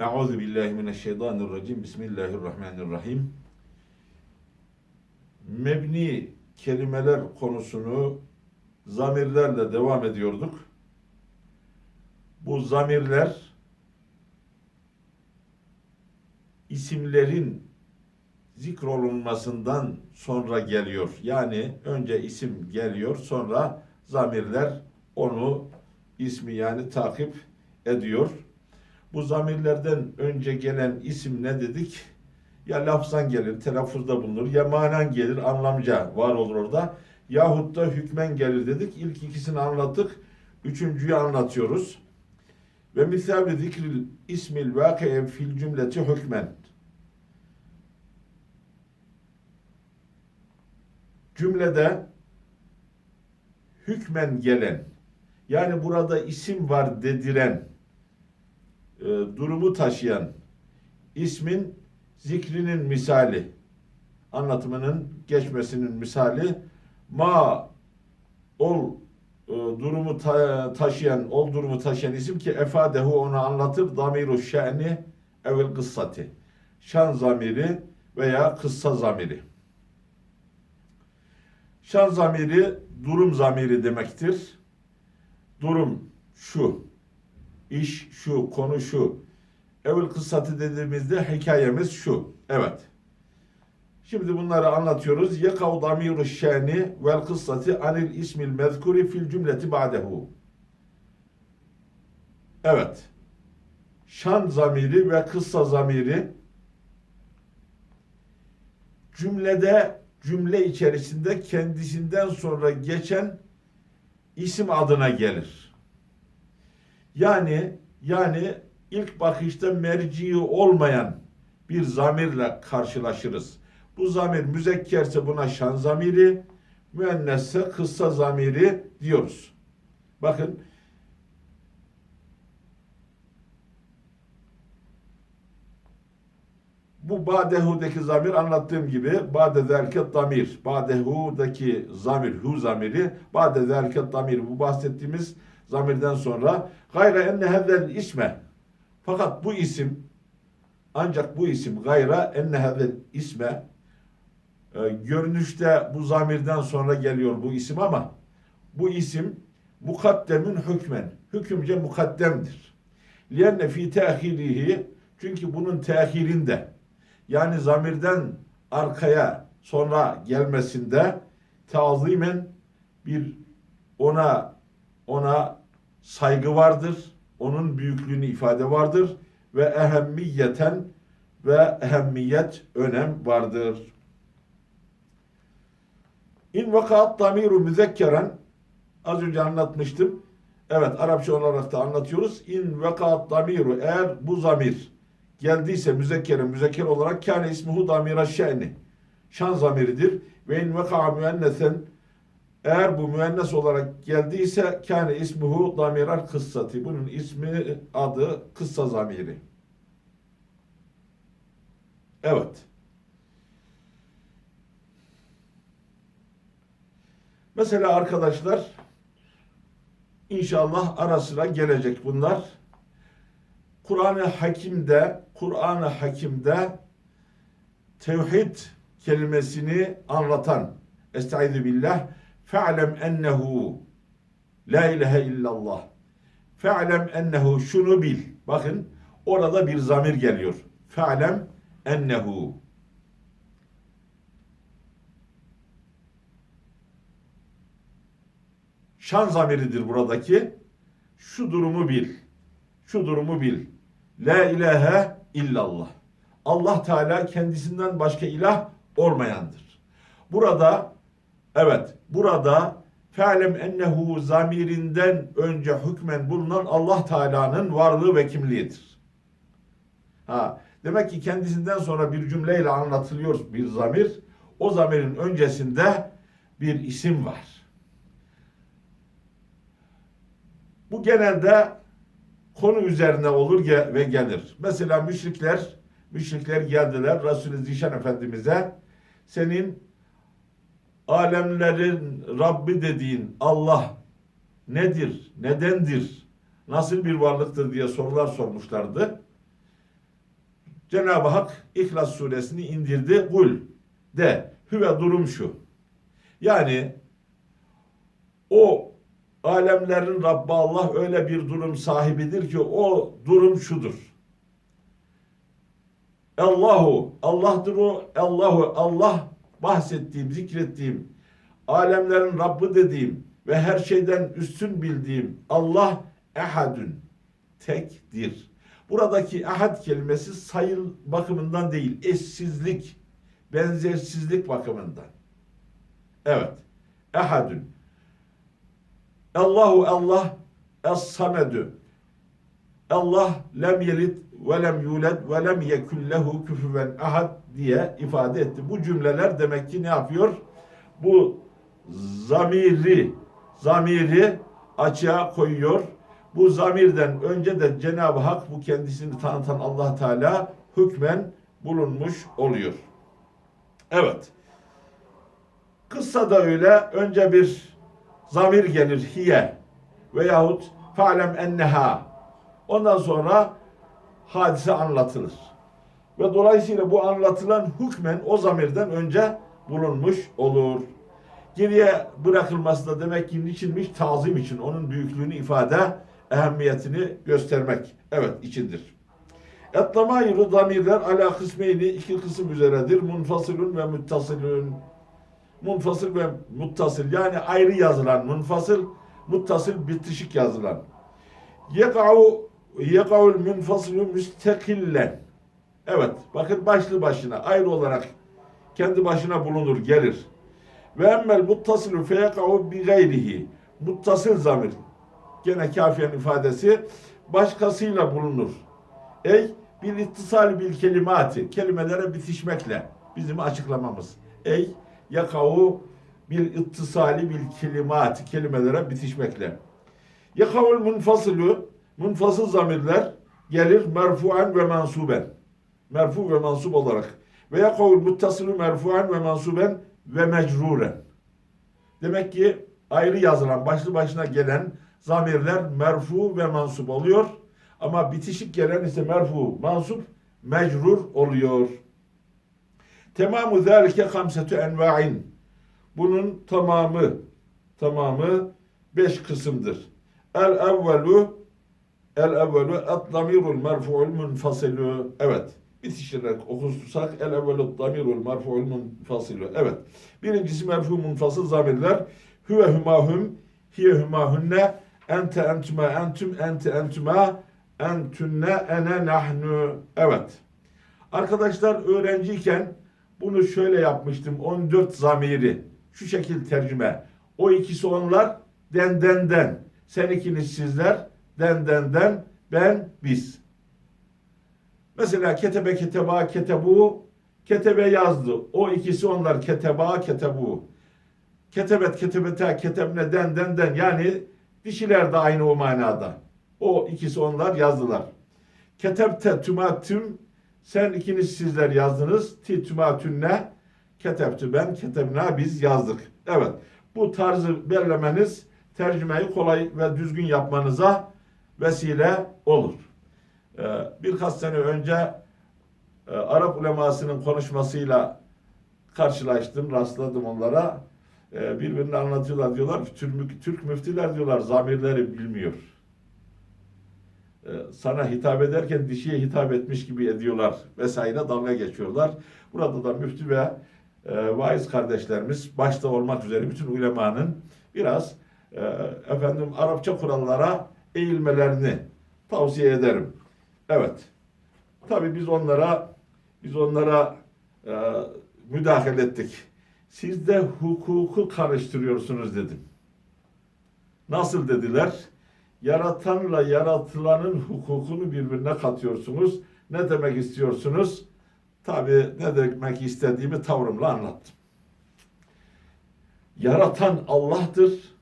Euzu billahi mineşşeytanirracim. Bismillahirrahmanirrahim. Mebni kelimeler konusunu zamirlerle devam ediyorduk. Bu zamirler isimlerin zikrolunmasından sonra geliyor. Yani önce isim geliyor, sonra zamirler onu ismi yani takip ediyor. Bu zamirlerden önce gelen isim ne dedik? Ya lafzan gelir, telaffuzda bulunur, ya manen gelir, anlamca var olur orada. Yahut da hükmen gelir dedik. İlk ikisini anlattık. Üçüncüyü anlatıyoruz. Ve misal zikril ismil vaki'e fil cümleti hükmen. Cümlede hükmen gelen, yani burada isim var dediren, e, durumu taşıyan ismin zikrinin misali, anlatımının geçmesinin misali, ma ol e, durumu ta- taşıyan, ol durumu taşıyan isim ki efadehu onu anlatır, damiru şe'ni evvel kıssati. Şan zamiri veya kıssa zamiri. Şan zamiri durum zamiri demektir. Durum şu, iş şu, konu şu. Evvel kıssatı dediğimizde hikayemiz şu. Evet. Şimdi bunları anlatıyoruz. Yekav damiru şeni vel kıssati anil ismil mezkuri fil cümleti ba'dehu. Evet. Şan zamiri ve kıssa zamiri cümlede cümle içerisinde kendisinden sonra geçen isim adına gelir. Yani yani ilk bakışta merci olmayan bir zamirle karşılaşırız. Bu zamir müzekkerse buna şan zamiri, müennesse kıssa zamiri diyoruz. Bakın bu badehu'daki zamir anlattığım gibi bade derket damir. Badehu'daki zamir, hu zamiri, bade derket damir. Bu bahsettiğimiz zamirden sonra gayra enne hedel isme. Fakat bu isim ancak bu isim gayra enne hedel isme e, görünüşte bu zamirden sonra geliyor bu isim ama bu isim mukaddemin hükmen. Hükümce mukaddemdir. Lienne fi tehirihi çünkü bunun tehirinde yani zamirden arkaya sonra gelmesinde tazimen bir ona ona saygı vardır. Onun büyüklüğünü ifade vardır ve ehemmiyeten ve ehemmiyet önem vardır. İn vakat damiru müzekkeren az önce anlatmıştım. Evet Arapça olarak da anlatıyoruz. İn vakat damiru eğer bu zamir geldiyse müzekkere müzekker olarak kâne ismuhu damira şe'ni. Şan zamiridir. Ve in veka müennesen eğer bu müennes olarak geldiyse kâne ismuhu damiral kıssati. Bunun ismi adı kıssa zamiri. Evet. Mesela arkadaşlar inşallah ara sıra gelecek bunlar. Kur'an-ı Hakim'de Kur'an-ı Hakim'de tevhid kelimesini anlatan Estaizu billah fe'lem ennehu la ilahe illallah. Fe'lem ennehu şunu bil. Bakın orada bir zamir geliyor. Fe'lem ennehu. Şan zamiridir buradaki. Şu durumu bil. Şu durumu bil. La ilahe illallah. Allah Teala kendisinden başka ilah olmayandır. Burada evet burada fe'lem ennehu zamirinden önce hükmen bulunan Allah Teala'nın varlığı ve kimliğidir. Ha, demek ki kendisinden sonra bir cümleyle anlatılıyor bir zamir. O zamirin öncesinde bir isim var. Bu genelde konu üzerine olur ve gelir. Mesela müşrikler, müşrikler geldiler Resulü Zişan Efendimiz'e senin alemlerin Rabbi dediğin Allah nedir, nedendir, nasıl bir varlıktır diye sorular sormuşlardı. Cenab-ı Hak İhlas suresini indirdi. Kul de hüve durum şu. Yani o alemlerin Rabbi Allah öyle bir durum sahibidir ki o durum şudur. Allahu, Allah'tır o, Allahu, Allah bahsettiğim, zikrettiğim, alemlerin Rabbi dediğim ve her şeyden üstün bildiğim Allah ehadün, tektir. Buradaki ahad kelimesi sayıl bakımından değil, eşsizlik, benzersizlik bakımından. Evet, ehadün. Allahu Allah es-samedü. Allah lem yelit ve lem yulad ve lem yekun lehu küfüven ahad diye ifade etti. Bu cümleler demek ki ne yapıyor? Bu zamiri zamiri açığa koyuyor. Bu zamirden önce de Cenab-ı Hak bu kendisini tanıtan Allah Teala hükmen bulunmuş oluyor. Evet. Kıssa da öyle. Önce bir zamir gelir hiye veyahut fa'lem enneha. Ondan sonra hadise anlatılır. Ve dolayısıyla bu anlatılan hükmen o zamirden önce bulunmuş olur. Geriye bırakılması da demek ki niçinmiş? Tazim için. Onun büyüklüğünü ifade, ehemmiyetini göstermek. Evet içindir. Etlamayru damirler ala kısmeyni iki kısım üzeredir. Munfasilun ve muttasilun. Munfasıl ve muttasıl yani ayrı yazılan munfasıl, muttasıl bitişik yazılan. Yeka'u yeka'ul munfasilu müstakillen. Evet bakın başlı başına ayrı olarak kendi başına bulunur gelir. Ve emmel muttasilu feyeka'u bi gayrihi. Muttasıl zamir. Gene kafiyen ifadesi başkasıyla bulunur. Ey bir ittisal bil kelimati. Kelimelere bitişmekle bizim açıklamamız. Ey yakavu bir ittisali bil kelimati. Kelimelere bitişmekle. Yakavul munfasılu munfasıl zamirler gelir merfuan ve mansuben. Merfu ve mansub olarak. Ve yakavul muttasilu merfuan ve mansuben ve mecruren. Demek ki ayrı yazılan, başlı başına gelen zamirler merfu ve mansup oluyor. Ama bitişik gelen ise merfu, mansup, mecrur oluyor. Temamu zâlike hamsetü enva'in. Bunun tamamı, tamamı beş kısımdır. El evvelu, el evvelu et damirul merfu'ul munfasilu. Evet. Bitiştirerek okursak el evvelu damirul merfu'ul munfasilu. Evet. Birincisi merfu munfasıl zamirler. Hüve hümahüm, hiye hümahünne, ente entüme entüm, ente entüme, entünne ene nahnu. Evet. Arkadaşlar öğrenciyken bunu şöyle yapmıştım. 14 zamiri. Şu şekil tercüme. O ikisi onlar den den den. Sen ikiniz sizler den den den ben biz. Mesela ketebe keteba ketebu ketebe yazdı. O ikisi onlar keteba ketebu. Ketebet ketebete ketebne den den den yani dişiler de aynı o manada. O ikisi onlar yazdılar. Ketebte tümatüm sen ikiniz sizler yazdınız. Ti tümatünne ketebtü ben ketebna biz yazdık. Evet bu tarzı belirlemeniz tercümeyi kolay ve düzgün yapmanıza vesile olur. Ee, birkaç sene önce e, Arap ulemasının konuşmasıyla karşılaştım, rastladım onlara. Ee, birbirini anlatıyorlar diyorlar Türk, Türk müftiler diyorlar zamirleri bilmiyor. Ee, sana hitap ederken dişiye hitap etmiş gibi ediyorlar vesaire dalga geçiyorlar. Burada da müftü ve e, vaiz kardeşlerimiz başta olmak üzere bütün ulemanın biraz e, efendim Arapça kurallara eğilmelerini tavsiye ederim. Evet. Tabii biz onlara biz onlara e, müdahale ettik. Siz de hukuku karıştırıyorsunuz dedim. Nasıl dediler? Yaratanla yaratılanın hukukunu birbirine katıyorsunuz. Ne demek istiyorsunuz? Tabii ne demek istediğimi tavrımla anlattım. Yaratan Allah'tır,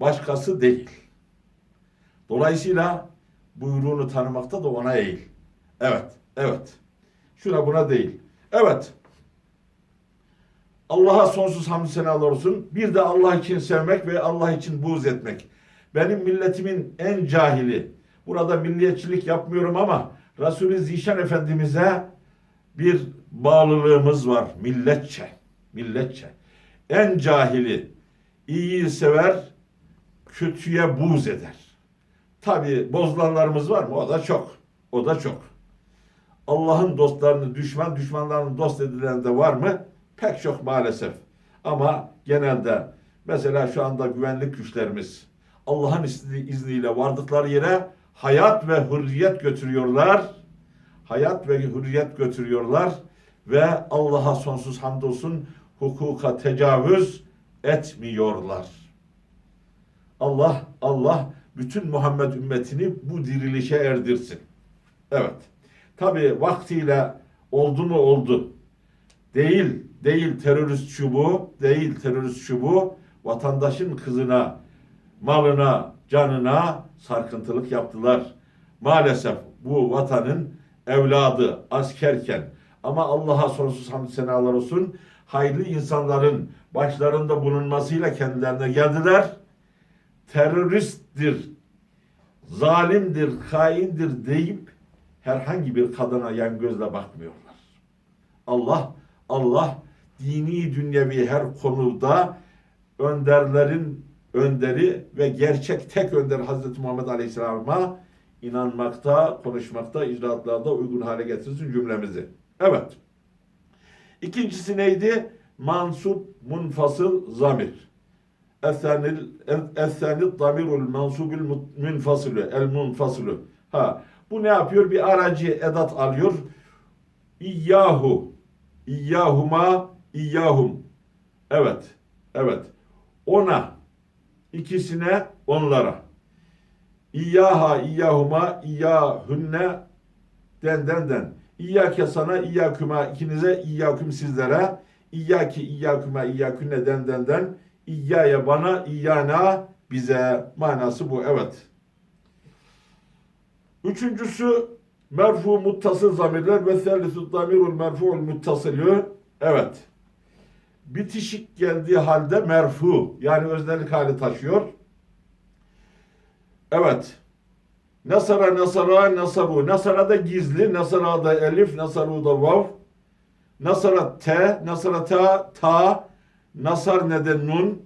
başkası değil. Dolayısıyla buyruğunu tanımakta da ona eğil. Evet, evet. Şuna buna değil. Evet. Allah'a sonsuz hamd senalar olsun. Bir de Allah için sevmek ve Allah için buğz etmek. Benim milletimin en cahili. Burada milliyetçilik yapmıyorum ama Resulü Zişan Efendimiz'e bir bağlılığımız var milletçe. Milletçe. En cahili iyiyi sever, kötüye buz eder. Tabi bozulanlarımız var mı? O da çok. O da çok. Allah'ın dostlarını düşman, düşmanlarını dost edilen de var mı? Pek çok maalesef. Ama genelde mesela şu anda güvenlik güçlerimiz Allah'ın izni- izniyle vardıkları yere hayat ve hürriyet götürüyorlar. Hayat ve hürriyet götürüyorlar ve Allah'a sonsuz hamdolsun hukuka tecavüz etmiyorlar. Allah Allah bütün Muhammed ümmetini bu dirilişe erdirsin. Evet. Tabi vaktiyle oldu mu oldu. Değil, değil terörist şu bu, değil terörist şu bu. Vatandaşın kızına, malına, canına sarkıntılık yaptılar. Maalesef bu vatanın evladı askerken ama Allah'a sonsuz hamd senalar olsun hayırlı insanların başlarında bulunmasıyla kendilerine geldiler. Teröristtir, zalimdir, haindir deyip herhangi bir kadına yan gözle bakmıyorlar. Allah Allah dini dünyevi her konuda önderlerin önderi ve gerçek tek önder Hazreti Muhammed Aleyhisselam'a inanmakta, konuşmakta, icraatlarda uygun hale getirsin cümlemizi. Evet. İkincisi neydi? Mansup munfasıl zamir. Esenil esenil damirul mansubul munfasılü el munfasılü. Ha bu ne yapıyor? Bir aracı edat alıyor. İyyahu. İyyahuma iyyahum. Evet. Evet. Ona ikisine onlara. İyyaha iyyahuma iyyahünne den den den. İyyâke sana iyyâküma ikinize iyyâküm sizlere. İyyâki iyyâküme iyyâkünne den den den. İyyâye bana iyyâna bize manası bu evet. Üçüncüsü merfu muttasıl zamirler ve sellisu damirul merfu'ul muttasilü. Evet. Bitişik geldiği halde merfu yani öznellik hali taşıyor. Evet. Nasara nasara nasaru. Nasara da gizli. Nasara da elif. Nasaru da vav. Nasara te. Nasara ta. Ta. Nasar ne de nun.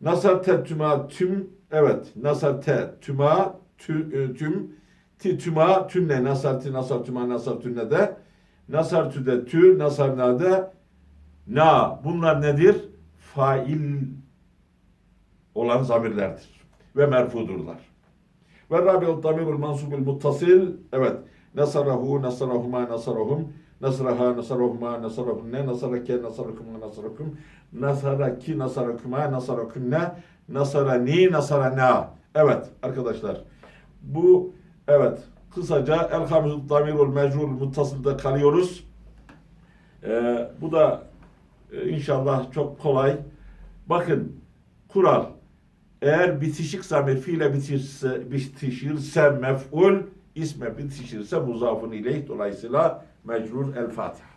Nasar te tüma tüm. Evet. Nasar te tüma tü, e, tüm. Ti tüma tünne. Nasar ti nasar tüma nasar tünne de. Nasar tü de tü. Nasar na de. Na. Bunlar nedir? Fail olan zamirlerdir. Ve merfudurlar. Ve rabi'ut damirul mansubul muttasil. Evet. Nasarahu, nasarahuma, nasarahum. Nasraha, nasarahuma, nasarahunne. Nasarake, nasarakum, nasarakum. Nasaraki, nasarakuma, nasarakunne. Nasarani, nasarana. Evet arkadaşlar. Bu evet kısaca el hamzut damirul mecrul muttasılda kalıyoruz. Ee, bu da e, inşallah çok kolay. Bakın kural eğer bitişik zamir fiile bitişirse, bitişirse mef'ul, isme bitişirse muzafun ileyh dolayısıyla mecrur el Fatiha.